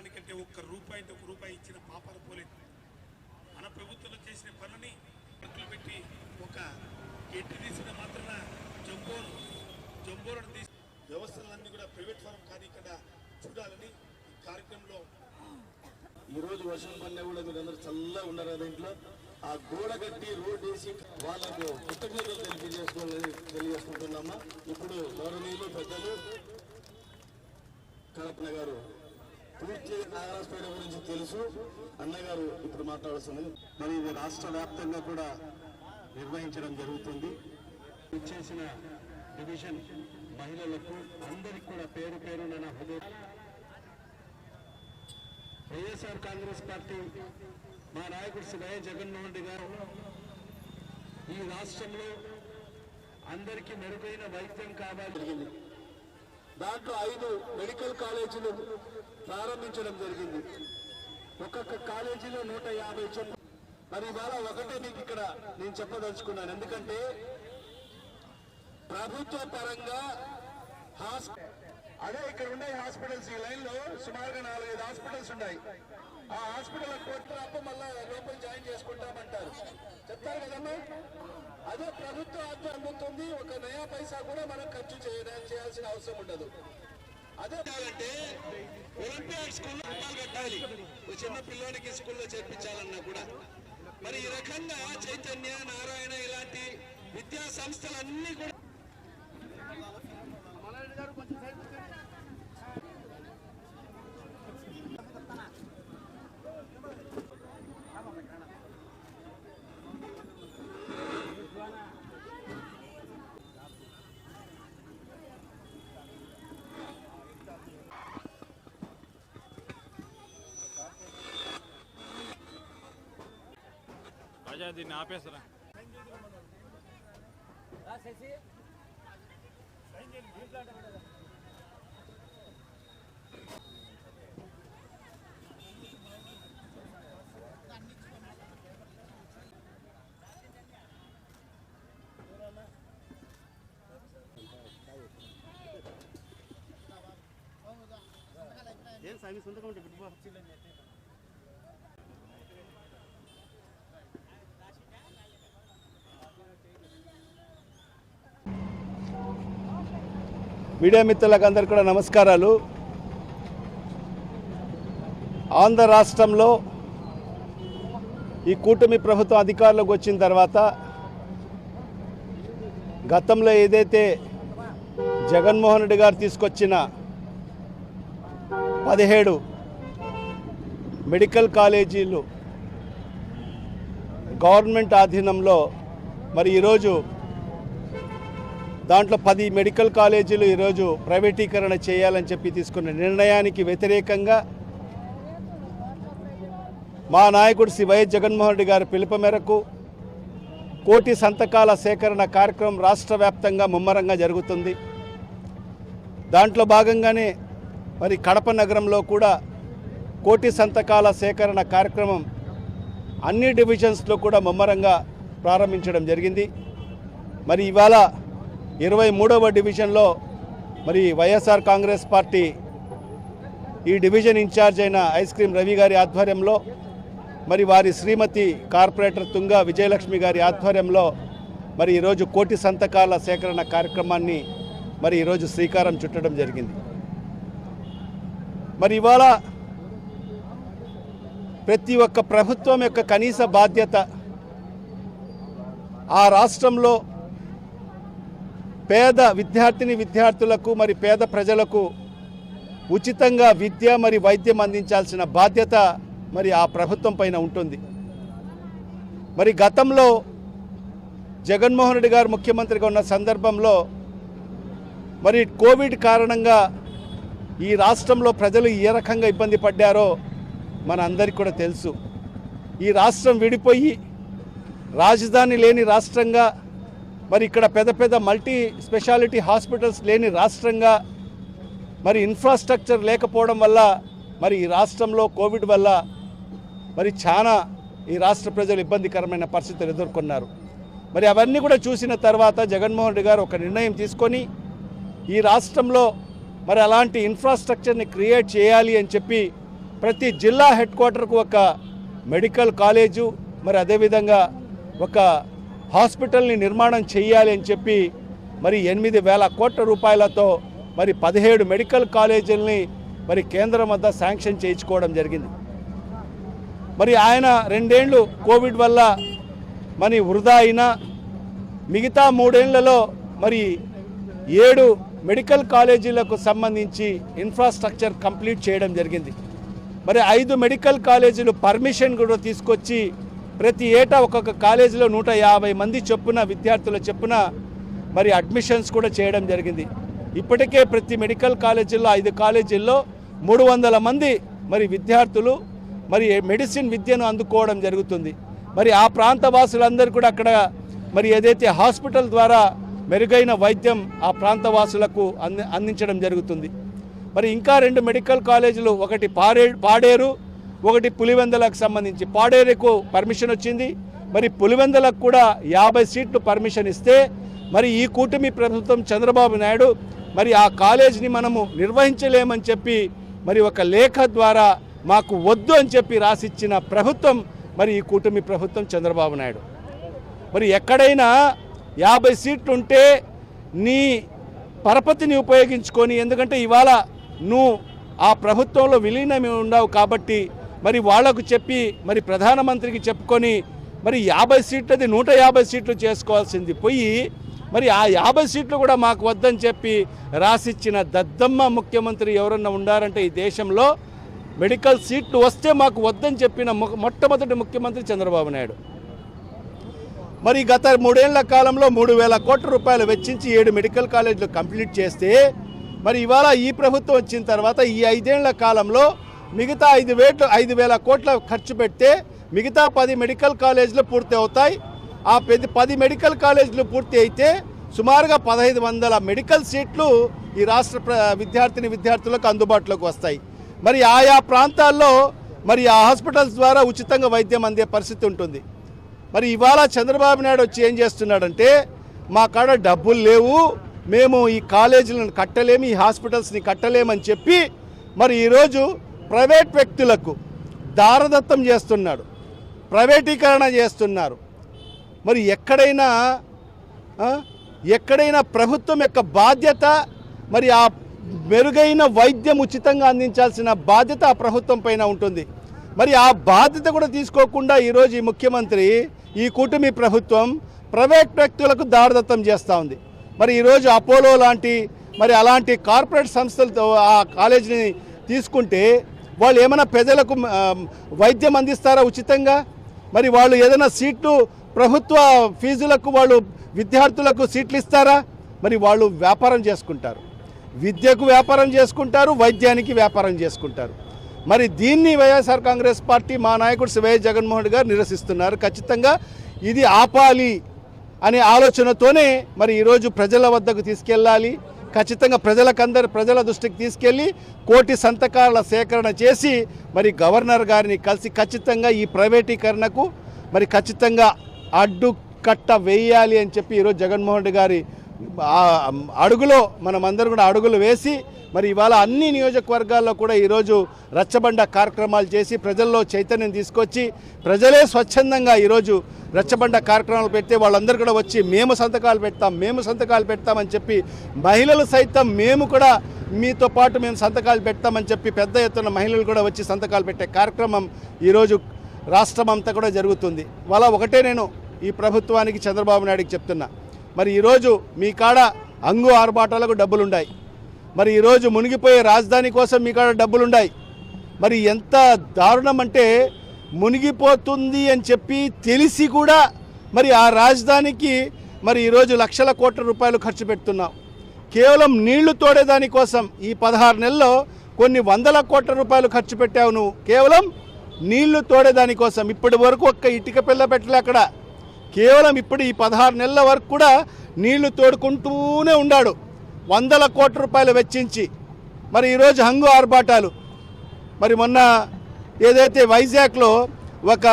దానికంటే ఒక్క రూపాయి ఒక రూపాయి ఇచ్చిన పాపాలు పోలేదు. మన ప్రభుత్వంలో చేసిన పనులని ఖర్చులు పెట్టి ఒక ఎట్టి తీసిన మాత్రాన జంబోరు జంబోలను తీసి వ్యవస్థలన్నీ కూడా ప్రైవేట్ ఫారం కానీ ఇక్కడ చూడాలని ఈ కార్యక్రమంలో ఈరోజు వర్షం పడినా కూడా మీరు అందరూ చల్లగా ఉన్నారు దీంట్లో? ఆ గోడ కట్టి రోడ్ వేసి వాళ్ళకు కృతజ్ఞతలు తెలియజేసుకోవాలని తెలియజేసుకుంటున్నామా? ఇప్పుడు గౌరవనీయులు పెద్దలు కడపన గారు పూర్తి నాగరాజపేట గురించి తెలుసు. అన్నగారు ఇప్పుడు మాట్లాడుతుంది మరి ఇది రాష్ట్ర వ్యాప్తంగా కూడా నిర్వహించడం జరుగుతుంది. ఇచ్చేసిన డివిజన్ మహిళలకు అందరికి కూడా పేరు పేరు నా హృదయ వైఎస్ఆర్ కాంగ్రెస్ పార్టీ మా నాయకుడు శ్రీ జగన్మోహన్ రెడ్డి గారు ఈ రాష్ట్రంలో అందరికీ మెరుగైన వైద్యం కావాలి. జరిగింది. దాంట్లో ఐదు మెడికల్ కాలేజీలు ప్రారంభించడం జరిగింది. ఒక్కొక్క కాలేజీలో నూట యాభై చొప్పున మరి ఇవాళ ఒకటే మీకు ఇక్కడ నేను చెప్పదలుచుకున్నాను. ఎందుకంటే ప్రభుత్వ పరంగా అదే ఇక్కడ ఉన్నాయి హాస్పిటల్స్ ఈ లైన్లో సుమారుగా నాలుగైదు హాస్పిటల్స్ ఉన్నాయి. ఆ హాస్పిటల్ కొట్టినప్ప మళ్ళా లోపల జాయిన్ చేసుకుంటామంటారు. చెప్తారు కదమ్మా? అదే ప్రభుత్వ ఆజ్ఞ అందుతుంది. ఒక నయా పైసా కూడా మనం ఖర్చు చేయడానికి చేయాల్సిన అవసరం ఉండదు. అదే అంటే ఒలింపియాడ్ స్కూల్లో రూపాయలు కట్టాలి. ఒక చిన్న పిల్లోనికి స్కూల్లో చేర్పించాలన్నా కూడా. మరి ఈ రకంగా చైతన్య నారాయణ ఇలాంటి విద్యా సంస్థలన్నీ కూడా రాజా దీన్ని ఆపేసరా మీడియా మిత్రులకు అందరికీ కూడా నమస్కారాలు. ఆంధ్ర రాష్ట్రంలో ఈ కూటమి ప్రభుత్వం అధికారంలోకి వచ్చిన తర్వాత గతంలో ఏదైతే జగన్మోహన్ రెడ్డి గారు తీసుకొచ్చిన పదిహేడు మెడికల్ కాలేజీలు గవర్నమెంట్ ఆధీనంలో మరి ఈరోజు దాంట్లో పది మెడికల్ కాలేజీలు ఈరోజు ప్రైవేటీకరణ చేయాలని చెప్పి తీసుకున్న నిర్ణయానికి వ్యతిరేకంగా మా నాయకుడు శ్రీ వైఎస్ జగన్మోహన్ రెడ్డి గారి పిలుపు మేరకు కోటి సంతకాల సేకరణ కార్యక్రమం రాష్ట్ర వ్యాప్తంగా ముమ్మరంగా జరుగుతుంది. దాంట్లో భాగంగానే మరి కడప నగరంలో కూడా కోటి సంతకాల సేకరణ కార్యక్రమం అన్ని డివిజన్స్లో కూడా ముమ్మరంగా ప్రారంభించడం జరిగింది. మరి ఇవాళ ఇరవై మూడవ డివిజన్లో మరి వైఎస్ఆర్ కాంగ్రెస్ పార్టీ ఈ డివిజన్ ఇన్ఛార్జ్ అయిన ఐస్ క్రీమ్ రవి గారి ఆధ్వర్యంలో మరి వారి శ్రీమతి కార్పొరేటర్ తుంగ విజయలక్ష్మి గారి ఆధ్వర్యంలో మరి ఈరోజు కోటి సంతకాల సేకరణ కార్యక్రమాన్ని మరి ఈరోజు శ్రీకారం చుట్టడం జరిగింది. మరి ఇవాళ ప్రతి ఒక్క ప్రభుత్వం యొక్క కనీస బాధ్యత ఆ రాష్ట్రంలో పేద విద్యార్థిని విద్యార్థులకు మరి పేద ప్రజలకు ఉచితంగా విద్య మరి వైద్యం అందించాల్సిన బాధ్యత మరి ఆ ప్రభుత్వం పైన ఉంటుంది. మరి గతంలో జగన్మోహన్ రెడ్డి గారు ముఖ్యమంత్రిగా ఉన్న సందర్భంలో మరి కోవిడ్ కారణంగా ఈ రాష్ట్రంలో ప్రజలు ఏ రకంగా ఇబ్బంది పడ్డారో మన అందరికీ కూడా తెలుసు. ఈ రాష్ట్రం విడిపోయి రాజధాని లేని రాష్ట్రంగా మరి ఇక్కడ పెద్ద పెద్ద మల్టీ స్పెషాలిటీ హాస్పిటల్స్ లేని రాష్ట్రంగా మరి ఇన్ఫ్రాస్ట్రక్చర్ లేకపోవడం వల్ల మరి ఈ రాష్ట్రంలో కోవిడ్ వల్ల మరి చాలా ఈ రాష్ట్ర ప్రజలు ఇబ్బందికరమైన పరిస్థితులు ఎదుర్కొన్నారు. మరి అవన్నీ కూడా చూసిన తర్వాత జగన్మోహన్ రెడ్డి గారు ఒక నిర్ణయం తీసుకొని ఈ రాష్ట్రంలో మరి అలాంటి ఇన్ఫ్రాస్ట్రక్చర్ని క్రియేట్ చేయాలి అని చెప్పి ప్రతి జిల్లా హెడ్ క్వార్టర్కు ఒక మెడికల్ కాలేజు మరి అదేవిధంగా ఒక హాస్పిటల్ని నిర్మాణం చేయాలి అని చెప్పి మరి ఎనిమిది వేల కోట్ల రూపాయలతో మరి పదిహేడు మెడికల్ కాలేజీలని మరి కేంద్రం వద్ద శాంక్షన్ చేయించుకోవడం జరిగింది. మరి ఆయన రెండేళ్ళు కోవిడ్ వల్ల మరి వృధా అయినా మిగతా మూడేళ్ళలో మరి ఏడు మెడికల్ కాలేజీలకు సంబంధించి ఇన్ఫ్రాస్ట్రక్చర్ కంప్లీట్ చేయడం జరిగింది. మరి ఐదు మెడికల్ కాలేజీలు పర్మిషన్ కూడా తీసుకొచ్చి ప్రతి ఏటా ఒక్కొక్క కాలేజీలో నూట యాభై మంది చొప్పున విద్యార్థుల చొప్పున మరి అడ్మిషన్స్ కూడా చేయడం జరిగింది. ఇప్పటికే ప్రతి మెడికల్ కాలేజీల్లో ఐదు కాలేజీల్లో మూడు వందల మంది మరి విద్యార్థులు మరి మెడిసిన్ విద్యను అందుకోవడం జరుగుతుంది. మరి ఆ ప్రాంత వాసులందరూ కూడా అక్కడ మరి ఏదైతే హాస్పిటల్ ద్వారా మెరుగైన వైద్యం ఆ ప్రాంత వాసులకు అంది అందించడం జరుగుతుంది. మరి ఇంకా రెండు మెడికల్ కాలేజీలు ఒకటి పాడే పాడేరు ఒకటి పులివెందలకు సంబంధించి పాడేరుకు పర్మిషన్ వచ్చింది. మరి పులివెందలకు కూడా యాభై సీట్లు పర్మిషన్ ఇస్తే మరి ఈ కూటమి ప్రభుత్వం చంద్రబాబు నాయుడు మరి ఆ కాలేజీని మనము నిర్వహించలేమని చెప్పి మరి ఒక లేఖ ద్వారా మాకు వద్దు అని చెప్పి రాసిచ్చిన ప్రభుత్వం మరి ఈ కూటమి ప్రభుత్వం చంద్రబాబు నాయుడు. మరి ఎక్కడైనా యాభై సీట్లు ఉంటే నీ పరపతిని ఉపయోగించుకొని ఎందుకంటే ఇవాళ నువ్వు ఆ ప్రభుత్వంలో విలీనమే ఉండవు కాబట్టి మరి వాళ్ళకు చెప్పి మరి ప్రధానమంత్రికి చెప్పుకొని మరి యాభై సీట్లది నూట యాభై సీట్లు చేసుకోవాల్సింది పోయి మరి ఆ యాభై సీట్లు కూడా మాకు వద్దని చెప్పి రాసిచ్చిన దద్దమ్మ ముఖ్యమంత్రి ఎవరన్నా ఉండారంటే ఈ దేశంలో మెడికల్ సీట్లు వస్తే మాకు వద్దని చెప్పిన మొట్టమొదటి ముఖ్యమంత్రి చంద్రబాబు నాయుడు. మరి గత మూడేళ్ళ కాలంలో మూడు వేల కోట్ల రూపాయలు వెచ్చించి ఏడు మెడికల్ కాలేజీలు కంప్లీట్ చేస్తే మరి ఇవాళ ఈ ప్రభుత్వం వచ్చిన తర్వాత ఈ ఐదేళ్ళ కాలంలో మిగతా ఐదు వేట్లు ఐదు వేల కోట్ల ఖర్చు పెడితే మిగతా పది మెడికల్ కాలేజీలు పూర్తి అవుతాయి. ఆ పెద్ద పది మెడికల్ కాలేజీలు పూర్తి అయితే సుమారుగా పదహైదు వందల మెడికల్ సీట్లు ఈ రాష్ట్ర ప్ర- విద్యార్థిని విద్యార్థులకు అందుబాటులోకి వస్తాయి. మరి ఆయా ప్రాంతాల్లో మరి ఆ హాస్పిటల్స్ ద్వారా ఉచితంగా వైద్యం అందే పరిస్థితి ఉంటుంది. మరి ఇవాళ చంద్రబాబు నాయుడు వచ్చి ఏం చేస్తున్నాడంటే మా కాడ డబ్బులు లేవు మేము ఈ కాలేజీలను కట్టలేము ఈ హాస్పిటల్స్ని కట్టలేమని చెప్పి మరి ఈరోజు ప్రైవేట్ వ్యక్తులకు దారదత్తం చేస్తున్నాడు ప్రైవేటీకరణ చేస్తున్నారు. మరి ఎక్కడైనా ఎక్కడైనా ప్రభుత్వం యొక్క బాధ్యత మరి ఆ మెరుగైన వైద్యం ఉచితంగా అందించాల్సిన బాధ్యత ఆ ప్రభుత్వం పైన ఉంటుంది. మరి ఆ బాధ్యత కూడా తీసుకోకుండా ఈరోజు ఈ ముఖ్యమంత్రి ఈ కూటమి ప్రభుత్వం ప్రైవేట్ వ్యక్తులకు దారదత్తం చేస్తూ ఉంది. మరి ఈరోజు అపోలో లాంటి మరి అలాంటి కార్పొరేట్ సంస్థలతో ఆ కాలేజీని తీసుకుంటే వాళ్ళు ఏమైనా ప్రజలకు వైద్యం అందిస్తారా ఉచితంగా? మరి వాళ్ళు ఏదైనా సీట్లు ప్రభుత్వ ఫీజులకు వాళ్ళు విద్యార్థులకు సీట్లు ఇస్తారా? మరి వాళ్ళు వ్యాపారం చేసుకుంటారు. విద్యకు వ్యాపారం చేసుకుంటారు వైద్యానికి వ్యాపారం చేసుకుంటారు. మరి దీన్ని వైఎస్ఆర్ కాంగ్రెస్ పార్టీ మా నాయకుడు వైఎస్ జగన్మోహన్ రెడ్డి గారు నిరసిస్తున్నారు. ఖచ్చితంగా ఇది ఆపాలి అనే ఆలోచనతోనే మరి ఈరోజు ప్రజల వద్దకు తీసుకెళ్ళాలి. ఖచ్చితంగా ప్రజలకందరు ప్రజల దృష్టికి తీసుకెళ్ళి కోటి సంతకాల సేకరణ చేసి మరి గవర్నర్ గారిని కలిసి ఖచ్చితంగా ఈ ప్రైవేటీకరణకు మరి ఖచ్చితంగా అడ్డుకట్ట వేయాలి అని చెప్పి ఈరోజు జగన్మోహన్ రెడ్డి గారి అడుగులో మనమందరం కూడా అడుగులు వేసి మరి ఇవాళ అన్ని నియోజకవర్గాల్లో కూడా ఈరోజు రచ్చబండ కార్యక్రమాలు చేసి ప్రజల్లో చైతన్యం తీసుకొచ్చి ప్రజలే స్వచ్ఛందంగా ఈరోజు రచ్చబండ కార్యక్రమాలు పెడితే వాళ్ళందరూ కూడా వచ్చి మేము సంతకాలు పెడతాం మేము సంతకాలు పెడతామని చెప్పి మహిళలు సైతం మేము కూడా మీతో పాటు మేము సంతకాలు పెడతామని చెప్పి పెద్ద ఎత్తున మహిళలు కూడా వచ్చి సంతకాలు పెట్టే కార్యక్రమం ఈరోజు రాష్ట్రం అంతా కూడా జరుగుతుంది. వాళ్ళ ఒకటే నేను ఈ ప్రభుత్వానికి చంద్రబాబు నాయుడుకి చెప్తున్నా. మరి ఈరోజు మీ కాడ అంగు ఆర్భాటాలకు డబ్బులున్నాయి మరి ఈరోజు మునిగిపోయే రాజధాని కోసం మీ కాడ డబ్బులున్నాయి మరి ఎంత దారుణం అంటే మునిగిపోతుంది అని చెప్పి తెలిసి కూడా మరి ఆ రాజధానికి మరి ఈరోజు లక్షల కోట్ల రూపాయలు ఖర్చు పెడుతున్నాం. కేవలం నీళ్ళు తోడేదాని కోసం ఈ పదహారు నెలల్లో కొన్ని వందల కోట్ల రూపాయలు ఖర్చు పెట్టావు నువ్వు. కేవలం నీళ్ళు తోడేదాని కోసం ఇప్పటి వరకు ఒక్క ఇటుక పిల్ల పెట్టలే అక్కడ. కేవలం ఇప్పుడు ఈ పదహారు నెలల వరకు కూడా నీళ్ళు తోడుకుంటూనే ఉన్నాడు వందల కోట్ల రూపాయలు వెచ్చించి మరి ఈరోజు హంగు ఆర్భాటాలు. మరి మొన్న ఏదైతే వైజాగ్లో ఒక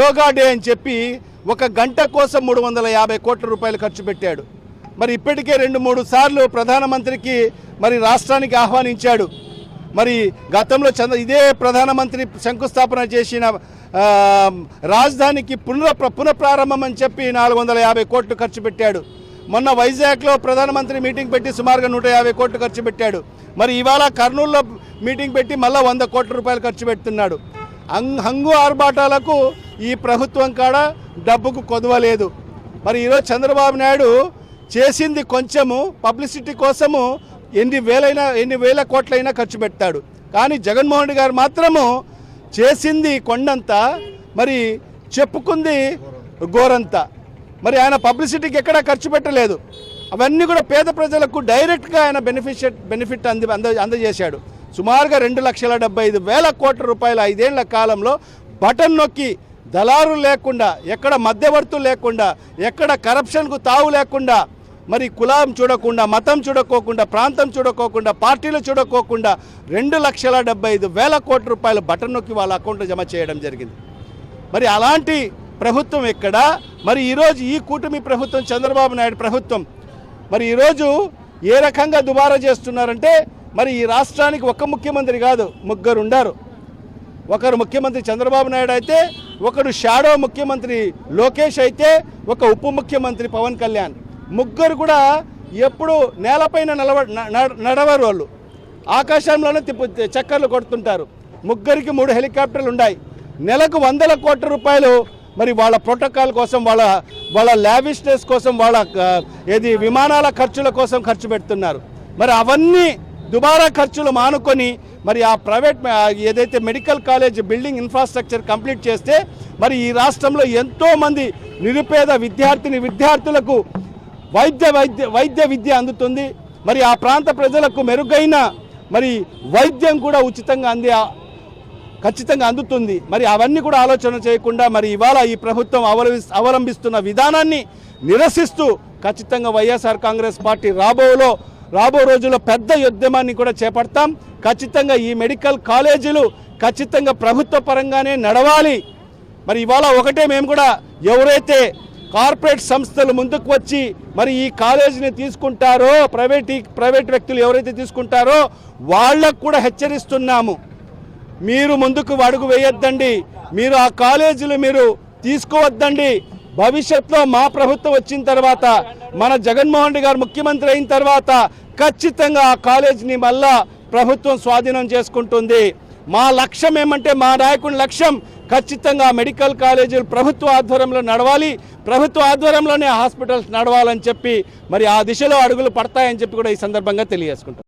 యోగా డే అని చెప్పి ఒక గంట కోసం మూడు వందల యాభై కోట్ల రూపాయలు ఖర్చు పెట్టాడు. మరి ఇప్పటికే రెండు మూడు సార్లు ప్రధానమంత్రికి మరి రాష్ట్రానికి ఆహ్వానించాడు. మరి గతంలో చంద్ర ఇదే ప్రధానమంత్రి శంకుస్థాపన చేసిన రాజధానికి పునః పునఃప్రారంభం అని చెప్పి నాలుగు వందల యాభై కోట్లు ఖర్చు పెట్టాడు. మొన్న వైజాగ్లో ప్రధానమంత్రి మీటింగ్ పెట్టి సుమారుగా నూట యాభై కోట్లు ఖర్చు పెట్టాడు. మరి ఇవాళ కర్నూలులో మీటింగ్ పెట్టి మళ్ళీ వంద కోట్ల రూపాయలు ఖర్చు పెడుతున్నాడు. హంగ్ హంగు ఆర్భాటాలకు ఈ ప్రభుత్వం కాడ డబ్బుకు కొదవలేదు మరి ఈరోజు చంద్రబాబు నాయుడు చేసింది కొంచెము పబ్లిసిటీ కోసము ఎన్ని వేలైనా ఎన్ని వేల కోట్లైనా ఖర్చు పెడతాడు. కానీ జగన్మోహన్ రెడ్డి గారు మాత్రము చేసింది కొండంత మరి చెప్పుకుంది గోరంతా మరి ఆయన పబ్లిసిటీకి ఎక్కడా ఖర్చు పెట్టలేదు. అవన్నీ కూడా పేద ప్రజలకు డైరెక్ట్గా ఆయన బెనిఫిషియట్ బెనిఫిట్ అంది అంద అందజేశాడు. సుమారుగా రెండు లక్షల డెబ్బై ఐదు వేల కోట్ల రూపాయల ఐదేళ్ళ కాలంలో బటన్ నొక్కి దళారు లేకుండా ఎక్కడ మధ్యవర్తులు లేకుండా ఎక్కడ కరప్షన్కు తావు లేకుండా మరి కులం చూడకుండా మతం చూడకోకుండా ప్రాంతం చూడకోకుండా పార్టీలు చూడకోకుండా రెండు లక్షల డెబ్బై ఐదు వేల కోట్ల రూపాయలు బటన్ నొక్కి వాళ్ళ అకౌంట్లో జమ చేయడం జరిగింది. మరి అలాంటి ప్రభుత్వం ఎక్కడ? మరి ఈరోజు ఈ కూటమి ప్రభుత్వం చంద్రబాబు నాయుడు ప్రభుత్వం మరి ఈరోజు ఏ రకంగా దుబారా చేస్తున్నారంటే మరి ఈ రాష్ట్రానికి ఒక్క ముఖ్యమంత్రి కాదు ముగ్గురు ఉండారు. ఒకరు ముఖ్యమంత్రి చంద్రబాబు నాయుడు అయితే ఒకడు షాడో ముఖ్యమంత్రి లోకేష్ అయితే ఒక ఉప ముఖ్యమంత్రి పవన్ కళ్యాణ్. ముగ్గురు కూడా ఎప్పుడు నేలపైన నిలవ నడవరు వాళ్ళు. ఆకాశంలోనే తిప్పు చక్కర్లు కొడుతుంటారు. ముగ్గురికి మూడు హెలికాప్టర్లు ఉన్నాయి. నెలకు వందల కోట్ల రూపాయలు మరి వాళ్ళ ప్రోటోకాల్ కోసం వాళ్ళ వాళ్ళ లావిష్నెస్ కోసం వాళ్ళ ఏది విమానాల ఖర్చుల కోసం ఖర్చు పెడుతున్నారు. మరి అవన్నీ దుబారా ఖర్చులు మానుకొని మరి ఆ ప్రైవేట్ ఏదైతే medical college building infrastructure complete చేస్తే మరి ఈ రాష్ట్రంలో ఎంతోమంది నిరుపేద విద్యార్థిని విద్యార్థులకు వైద్య వైద్య వైద్య విద్య అందుతుంది. మరి ఆ ప్రాంత ప్రజలకు మెరుగైన మరి వైద్యం కూడా ఉచితంగా అందే ఖచ్చితంగా అందుతుంది. మరి అవన్నీ కూడా ఆలోచన చేయకుండా మరి ఇవాళ ఈ ప్రభుత్వం అవలంబి అవలంబిస్తున్న విధానాన్ని నిరసిస్తూ ఖచ్చితంగా వైఎస్ఆర్ కాంగ్రెస్ పార్టీ రాబోలో రాబో రోజుల్లో పెద్ద ఉద్యమాన్ని కూడా చేపడతాం. ఖచ్చితంగా ఈ మెడికల్ కాలేజీలు ఖచ్చితంగా ప్రభుత్వ పరంగానే నడవాలి. మరి ఇవాళ ఒకటే మేము కూడా ఎవరైతే కార్పొరేట్ సంస్థలు ముందుకు వచ్చి మరి ఈ కాలేజీని తీసుకుంటారో ప్రైవేట్ ప్రైవేట్ వ్యక్తులు ఎవరైతే తీసుకుంటారో వాళ్ళకు కూడా హెచ్చరిస్తున్నాము. మీరు ముందుకు అడుగు వేయొద్దండి. మీరు ఆ కాలేజీలు మీరు తీసుకోవద్దండి. భవిష్యత్తులో మా ప్రభుత్వం వచ్చిన తర్వాత మన జగన్మోహన్ రెడ్డి గారు ముఖ్యమంత్రి అయిన తర్వాత ఖచ్చితంగా ఆ కాలేజీని మళ్ళా ప్రభుత్వం స్వాధీనం చేసుకుంటుంది. మా లక్ష్యం ఏమంటే మా నాయకుడి లక్ష్యం ఖచ్చితంగా మెడికల్ కాలేజీలు ప్రభుత్వ ఆధ్వర్యంలో నడవాలి. ప్రభుత్వ ఆధ్వర్యంలోనే హాస్పిటల్స్ నడవాలని చెప్పి మరి ఆ దిశలో అడుగులు పడతాయని చెప్పి కూడా ఈ సందర్భంగా తెలియజేసుకుంటాం